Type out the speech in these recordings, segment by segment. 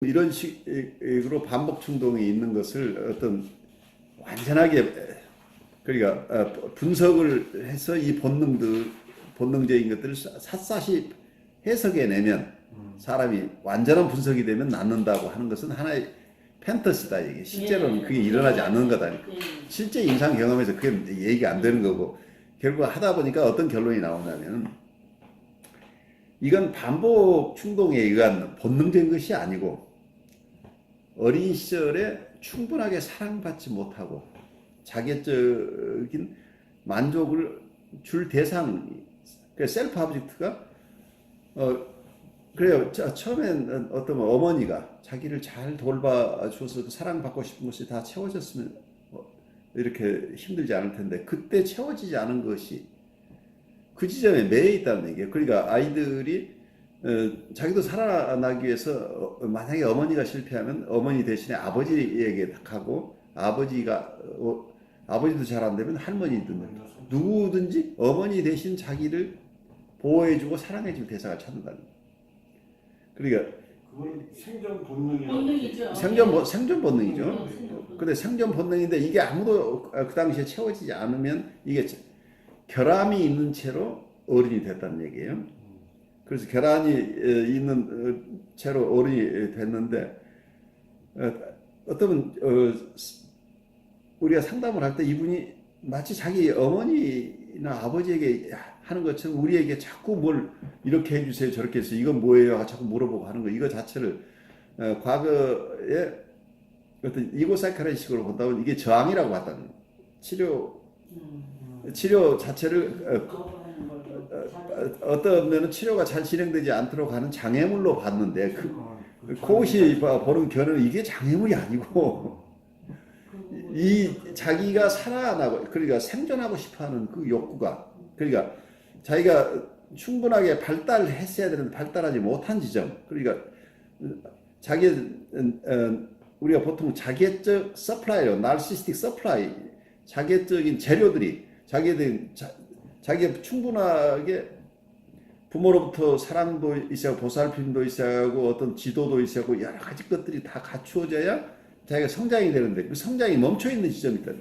이런 식으로 반복 충동이 있는 것을 어떤 완전하게 그러니까 어, 분석을 해서 이 본능들 본능적인 것들을 샅샅이 해석해내면 사람이 완전한 분석이 되면 낫는다고 하는 것은 하나의 팬터시다 이게. 실제로는 그게 일어나지 않는 거다. 실제 임상 경험에서 그게 얘기가 안 되는 거고 결국 하다 보니까 어떤 결론이 나오냐면 이건 반복 충동에 의한 본능적인 것이 아니고 어린 시절에 충분하게 사랑받지 못하고 자기적인 만족을 줄 대상 그 셀프 아브젝트가 어 그래요. 자, 처음엔 어떤 어머니가 자기를 잘 돌봐줘서 그 사랑받고 싶은 것이 다 채워졌으면 어, 이렇게 힘들지 않을 텐데 그때 채워지지 않은 것이 그 지점에 매여 있다는 얘기예요. 그러니까 아이들이 어, 자기도 살아나기 위해서 어, 만약에 어머니가 실패하면 어머니 대신에 아버지에게 하고 아버지가 어, 아버지도 잘 안 되면 할머니든 누구든지 어머니 대신 자기를 보호해주고 사랑해줄 대상을 찾는다는 거예요. 그러니까 그건 생존. 본능이죠. 생존 본 생존 본능이죠. 네, 생존 본능. 근데 생존 본능인데 이게 아무도 그 당시에 채워지지 않으면 이게 결함이 있는 채로 어른이 됐다는 얘기예요. 그래서 어, 있는 어, 채로 어른이 됐는데 어, 어떤 우리가 상담을 할 때 이분이 마치 자기 어머니나 아버지에게 하는 것처럼 우리에게 자꾸 뭘 이렇게 해주세요 저렇게 해주세요 이건 뭐예요? 자꾸 물어보고 하는 거. 이거 자체를 과거에 어떤 이고사이카라식으로 본다면 이게 저항이라고 봤다는 치료 치료 자체를 어, 어떤 면은 치료가 잘 진행되지 않도록 하는 장애물로 봤는데 그그 코웃이 보는 견은 이게 장애물이 아니고 이 자기가 살아나고 그러니까 생존하고 싶어하는 그 욕구가 그러니까 자기가 충분하게 발달했어야 되는데 발달하지 못한 지점 그러니까 자기 어, 우리가 보통 자기적 서플라이로 narcissistic supply 자기적인 재료들이 자기들 자, 자기가 충분하게 부모로부터 사랑도 있어야 하고 보살핌도 있어야 하고 어떤 지도도 있어야 하고 여러 가지 것들이 다 갖추어져야 자기가 성장이 되는데 그 성장이 멈춰 있는 지점이 있다.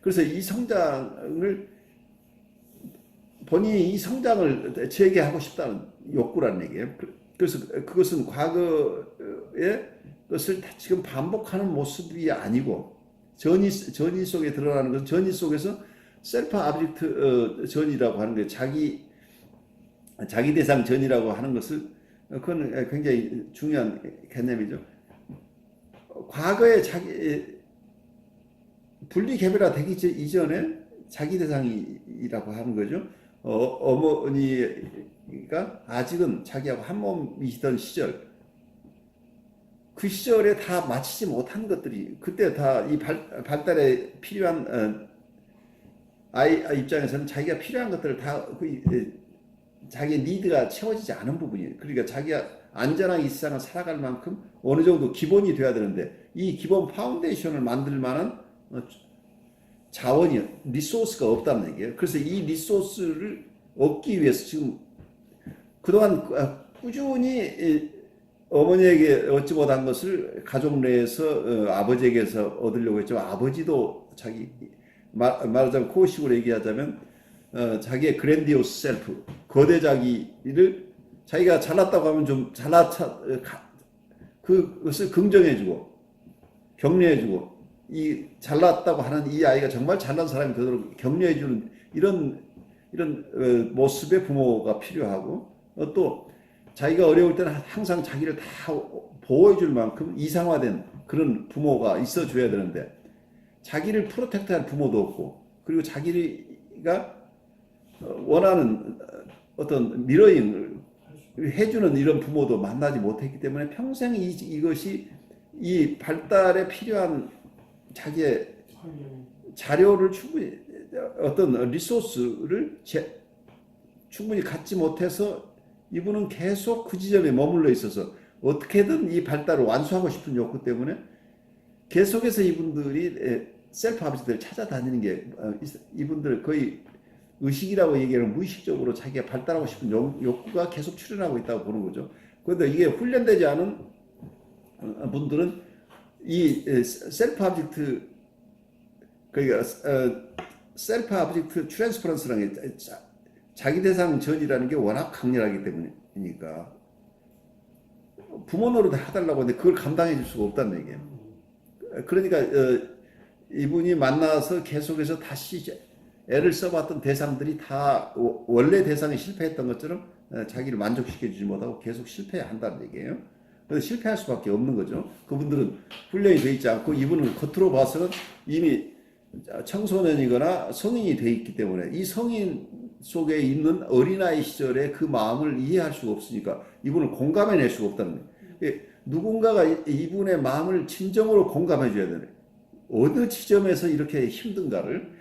그래서 이 성장을 본인이 이 성장을 재개하고 싶다는 욕구라는 얘기예요. 그래서 그것은 과거의 것을 지금 반복하는 모습이 아니고 전이 전이 속에 드러나는 것은 전이 속에서 셀프 아브젝트 전이라고 하는 게 자기 자기 대상 전이라고 하는 것을 그건 굉장히 중요한 개념이죠. 과거에 자기 분리 개별화 되기 이전에 자기 대상이라고 하는 거죠. 어, 어머니가 아직은 자기하고 한 몸이던 시절 그 시절에 다 마치지 못한 것들이 그때 다 이 발달에 필요한 어, 아이 입장에서는 자기가 필요한 것들을 다 그, 자기 니드가 채워지지 않은 부분이에요. 그러니까 자기가 안전하게 이 세상을 살아갈 만큼 어느 정도 기본이 돼야 되는데 이 기본 파운데이션을 만들 만한 어, 자원이 리소스가 없다는 얘기예요. 그래서 이 리소스를 얻기 위해서 지금 그동안 꾸준히 어머니에게 얻지 못한 것을 가족 내에서 어, 아버지에게서 얻으려고 했죠. 아버지도 자기 말하자면 코식으로 얘기하자면 어, 자기의 그랜디오스 셀프 거대 자기를 자기가 잘났다고 하면 좀 잘났다 그것을 긍정해주고 격려해주고 이 잘났다고 하는 이 아이가 정말 잘난 사람이 되도록 격려해주는 이런 이런 어, 모습의 부모가 필요하고 어, 또 자기가 어려울 때는 항상 자기를 다 보호해줄 만큼 이상화된 그런 부모가 있어줘야 되는데 자기를 프로텍트할 부모도 없고 그리고 자기가 원하는 어떤 미러잉을 해주는 이런 부모도 만나지 못했기 때문에 평생 이, 이것이 이 발달에 필요한 자기의 자료를 충분히 어떤 리소스를 제, 충분히 갖지 못해서 이분은 계속 그 지점에 머물러 있어서 어떻게든 이 발달을 완수하고 싶은 욕구 때문에 계속해서 이분들이 셀프 아버지들을 찾아다니는 게 어, 이분들 거의 의식이라고 얘기하는 무의식적으로 자기가 발달하고 싶은 욕구가 계속 출현하고 있다고 보는 거죠. 그런데 이게 훈련되지 않은 어, 분들은 이 에, 셀프 오브젝트 그러니까 어, 셀프 오브젝트 트랜스퍼런스라는 게 자, 자기 대상 전이라는 게 워낙 강렬하기 때문이니까 부모 노릇 해달라고 하는데 그걸 감당해 줄 수가 없다는 얘기예요. 그러니까 어, 이분이 만나서 계속해서 다시 애를 써봤던 대상들이 다 워- 원래 대상이 실패했던 것처럼 어, 자기를 만족시켜주지 못하고 계속 실패한다는 얘기예요. 그래서 실패할 수밖에 없는 거죠. 그분들은 훈련이 돼 있지 않고 이분은 겉으로 봐서는 이미 청소년이거나 성인이 돼 있기 때문에 이 성인 속에 있는 어린아이 시절의 그 마음을 이해할 수가 없으니까 이분을 공감해낼 수가 없다는 거예요. 예, 누군가가 이- 이분의 마음을 진정으로 공감해 줘야 되는. 어느 지점에서 이렇게 힘든가를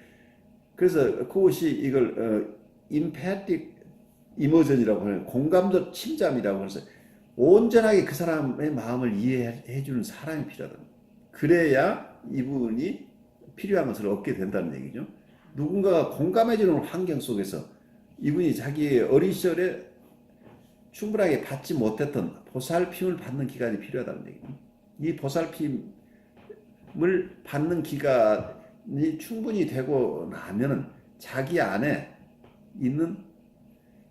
그래서 그것이 이걸 어, empathic emotion이라고 하는 공감적 침잠이라고 해서 온전하게 그 사람의 마음을 이해해 주는 사람이 필요하다. 그래야 이분이 필요한 것을 얻게 된다는 얘기죠. 누군가가 공감해 주는 환경 속에서 이분이 자기의 어린 시절에 충분하게 받지 못했던 보살핌을 받는 기간이 필요하다는 얘기죠. 이 보살핌 을 받는 기간이 충분히 되고 나면은 자기 안에 있는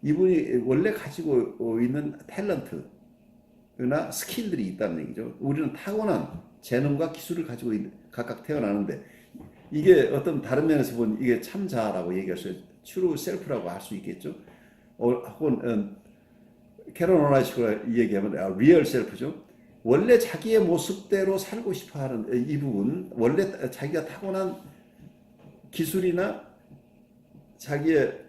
이분이 원래 가지고 있는 탤런트나 스킬들이 있다는 얘기죠. 우리는 타고난 재능과 기술을 가지고 있는, 각각 태어나는데 이게 어떤 다른 면에서 보면 이게 참자라고 얘기할 수. 트루 셀프라고 할 수 있겠죠. 어, 혹은 어, 캐런 오나식으로 얘기하면 아, 리얼 셀프죠. 원래 자기의 모습대로 살고 싶어 하는 이 부분, 원래 자기가 타고난 기술이나 자기의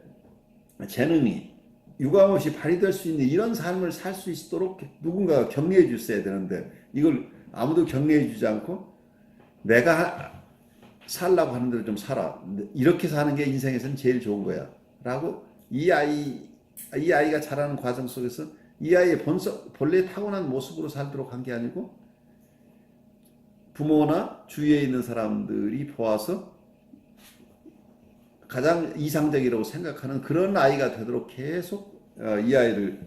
재능이 유감 없이 발휘될 수 있는 이런 삶을 살 수 있도록 누군가가 격려해 줬어야 되는데 이걸 아무도 격려해 주지 않고 내가 살라고 하는 대로 좀 살아. 이렇게 사는 게 인생에서는 제일 좋은 거야. 라고 이 아이, 이 아이가 자라는 과정 속에서 이 아이의 본성, 본래 타고난 모습으로 살도록 한 게 아니고 부모나 주위에 있는 사람들이 보아서 가장 이상적이라고 생각하는 그런 아이가 되도록 계속 어, 이 아이를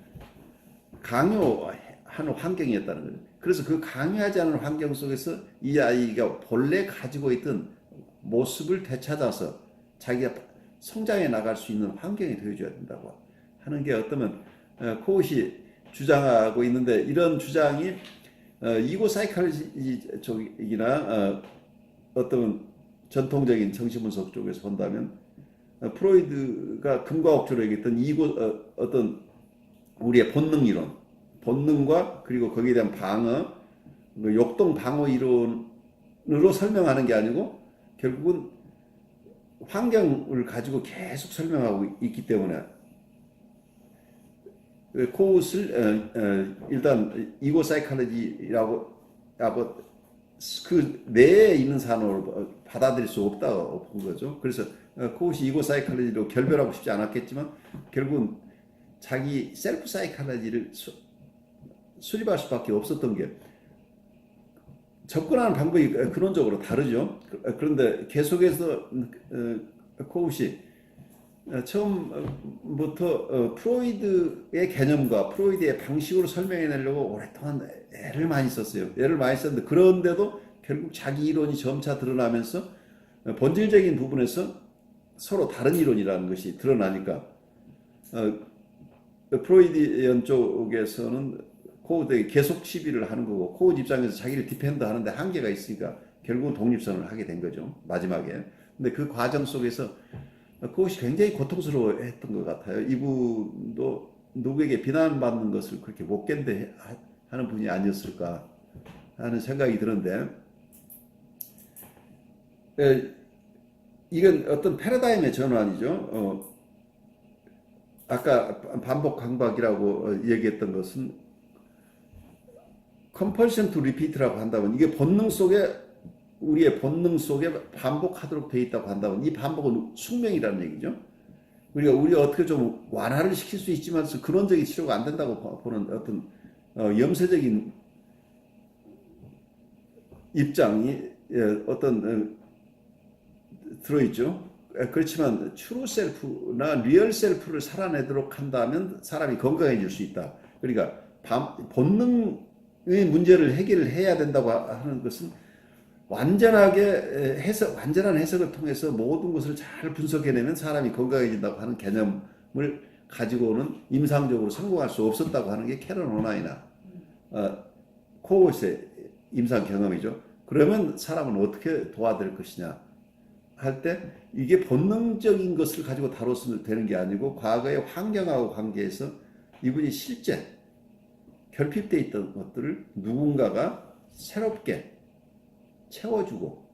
강요하는 환경이었다는 거죠. 그래서 그 강요하지 않은 환경 속에서 이 아이가 본래 가지고 있던 모습을 되찾아서 자기가 성장해 나갈 수 있는 환경이 되어줘야 된다고 하는 게 어떠면 어, 코웃이 주장하고 있는데 이런 주장이 어, 이고 사이칼리 쪽이나 어, 어떤 전통적인 정신분석 쪽에서 본다면 어, 프로이드가 금과 억조로 얘기했던 이고 어, 어떤 우리의 본능 이론, 본능과 그리고 거기에 대한 방어, 그 역동 방어 이론으로 설명하는 게 아니고 결국은 환경을 가지고 계속 설명하고 있기 때문에 그 코웃을 어, 어, 일단 이고 사이칼로지라고 그 내에 있는 산업을 받아들일 수 없다고 본 거죠. 그래서 어, 코웃이 이고 사이칼로지로 결별하고 싶지 않았겠지만 결국은 자기 셀프 사이칼로지를 수, 수립할 수밖에 없었던 게 접근하는 방법이 근원적으로 다르죠. 그런데 계속해서 어, 코웃이 어, 처음부터 어, 프로이드의 개념과 프로이드의 방식으로 설명해 내려고 오랫동안 애를 많이 썼어요. 애를 많이 썼는데 그런데도 결국 자기 이론이 점차 드러나면서 어, 본질적인 부분에서 서로 다른 이론이라는 것이 드러나니까 어, 프로이디언 쪽에서는 코드에 계속 시비를 하는 거고 코드 입장에서 자기를 디펜드 하는데 한계가 있으니까 결국은 독립선을 하게 된 거죠 마지막에 근데 그 과정 속에서 그것이 굉장히 고통스러워했던 것 같아요. 이분도 누구에게 비난받는 것을 그렇게 못 견뎌 하는 분이 아니었을까 하는 생각이 드는데 에, 이건 어떤 패러다임의 전환이죠. 어, 아까 반복 강박이라고 얘기했던 것은 compulsion to repeat라고 한다면 이게 본능 속에 우리의 본능 속에 반복하도록 돼 있다고 한다면 이 반복은 숙명이라는 얘기죠. 우리가 우리가 어떻게 좀 완화를 시킬 수 있지만 근원적인 치료가 안 된다고 보는 어떤 어, 염세적인 입장이 예, 어떤 어, 들어있죠. 그렇지만 트루 셀프나 리얼 셀프를 살아내도록 한다면 사람이 건강해질 수 있다. 그러니까 본능을 문제를 해결을 해야 된다고 하는 것은 완전하게 해석, 완전한 해석을 통해서 모든 것을 잘 분석해내면 사람이 건강해진다고 하는 개념을 가지고는 임상적으로 성공할 수 없었다고 하는 게 캐런 오나이나 어, 코우스의 임상 경험이죠. 그러면 사람은 어떻게 도와줄 것이냐 할 때 이게 본능적인 것을 가지고 다뤘으면 되는 게 아니고 과거의 환경하고 관계에서 이분이 실제 결핍돼 있던 것들을 누군가가 새롭게 채워주고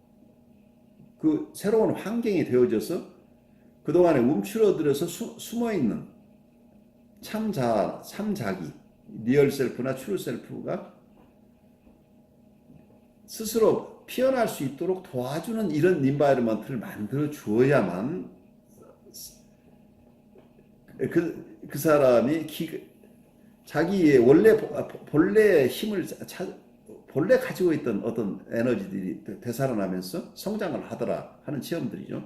그 새로운 환경이 되어져서 그동안에 움츠러들어서 수- 숨어있는 참자, 참자기, 리얼 셀프나 트루 셀프가 스스로 피어날 수 있도록 도와주는 이런 인바이러먼트를 만들어 주어야만 그, 그 사람이 기, 자기의 원래 보- 본래의 힘을 찾, 본래 가지고 있던 어떤 에너지들이 되살아나면서 성장을 하더라 하는 체험들이죠.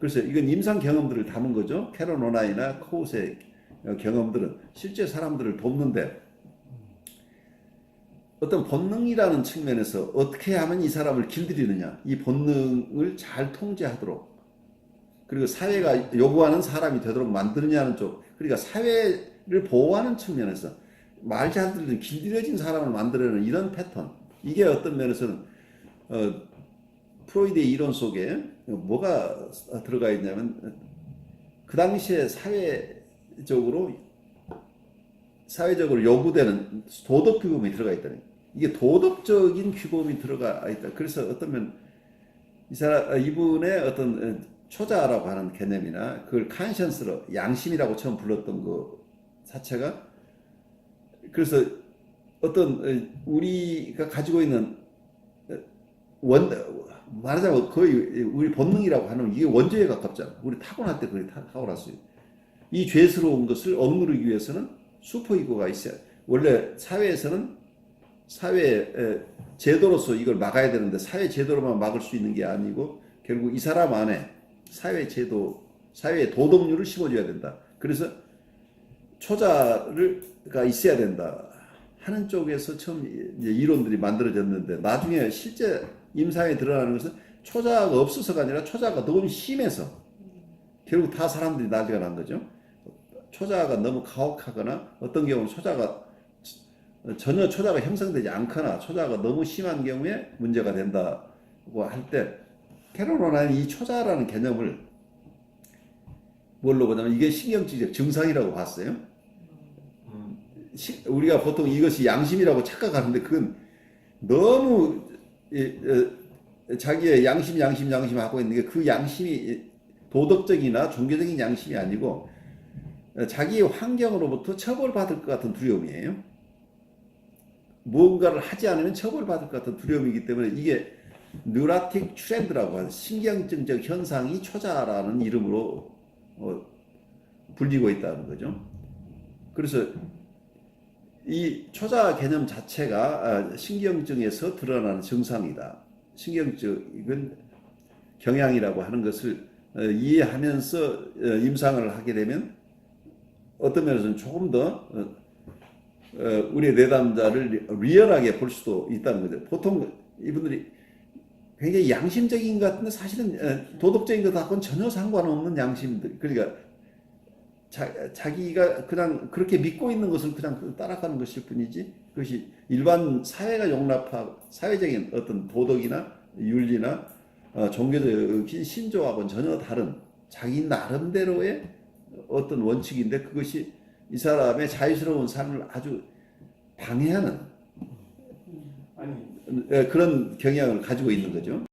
그래서 이건 임상 경험들을 담은 거죠. 캐런 오나이나 코우스의 경험들은 실제 사람들을 돕는데 어떤 본능이라는 측면에서 어떻게 하면 이 사람을 길들이느냐, 이 본능을 잘 통제하도록 그리고 사회가 요구하는 사람이 되도록 만드느냐는 쪽, 그러니까 사회를 보호하는 측면에서 말잘 들리는 길들여진 사람을 만들어내는 이런 패턴, 이게 어떤 면에서는 어, 프로이드의 이론 속에 뭐가 들어가 있냐면 그 당시에 사회적으로 사회적으로 요구되는 도덕 규범이 들어가 있다는. 이게 도덕적인 규범이 들어가 있다. 그래서 어떤 면이 사람 이분의 어떤 어, 초자라고 하는 개념이나 그걸 컨션스로 양심이라고 처음 불렀던 그 자체가 그래서 어떤 어, 우리가 가지고 있는 어, 원 말하자면 거의 우리 본능이라고 하는 이게 원죄에 가깝잖아. 우리 타고날 때 그게 타- 타고났어요. 이 죄스러운 것을 억누르기 위해서는 슈퍼이고가 있어야 원래 사회에서는 사회 에, 제도로서 이걸 막아야 되는데 사회 제도로만 막을 수 있는 게 아니고 결국 이 사람 안에 사회 제도 사회 도덕률을 심어줘야 된다. 그래서 초자가 있어야 된다 하는 쪽에서 처음 이론들이 만들어졌는데 나중에 실제 임상에 드러나는 것은 초자가 없어서가 아니라 초자가 너무 심해서 결국 다 사람들이 난리가 난 거죠. 초자가 너무 가혹하거나 어떤 경우는 초자가 전혀 초자가 형성되지 않거나 초자가 너무 심한 경우에 문제가 된다고 할 때 캐롤로나는 이 초자라는 개념을 뭘로 보냐면 이게 신경질적 증상이라고 봤어요. 시- 우리가 보통 이것이 양심이라고 착각하는데 그건 너무 이, 어, 자기의 양심 양심 양심 하고 있는 게 그 양심이 도덕적이나 종교적인 양심이 아니고 어, 자기의 환경으로부터 처벌받을 것 같은 두려움이에요. 무언가를 하지 않으면 처벌받을 것 같은 두려움이기 때문에 이게 뉴라틱 트렌드라고 하는 신경증적 현상이 초자라는 이름으로 어, 불리고 있다는 거죠. 그래서 이 초자 개념 자체가 아, 신경증에서 드러나는 증상이다. 신경증은 경향이라고 하는 것을 어, 이해하면서 어, 임상을 하게 되면 어떤 면에서는 조금 더 어, 어, 우리의 내담자를 리얼하게 볼 수도 있다는 거죠. 보통 이분들이 굉장히 양심적인 것 같은데 사실은 어, 도덕적인 것하고는 전혀 상관없는 양심들. 그러니까 자, 자기가 그냥 그렇게 믿고 있는 것을 그냥 따라가는 것일 뿐이지 그것이 일반 사회가 용납하고 사회적인 어떤 도덕이나 윤리나 어, 종교적인 신조하고는 전혀 다른 자기 나름대로의 어떤 원칙인데 그것이 이 사람의 자유스러운 삶을 아주 방해하는 아니 어, 그런 경향을 가지고 있는 거죠.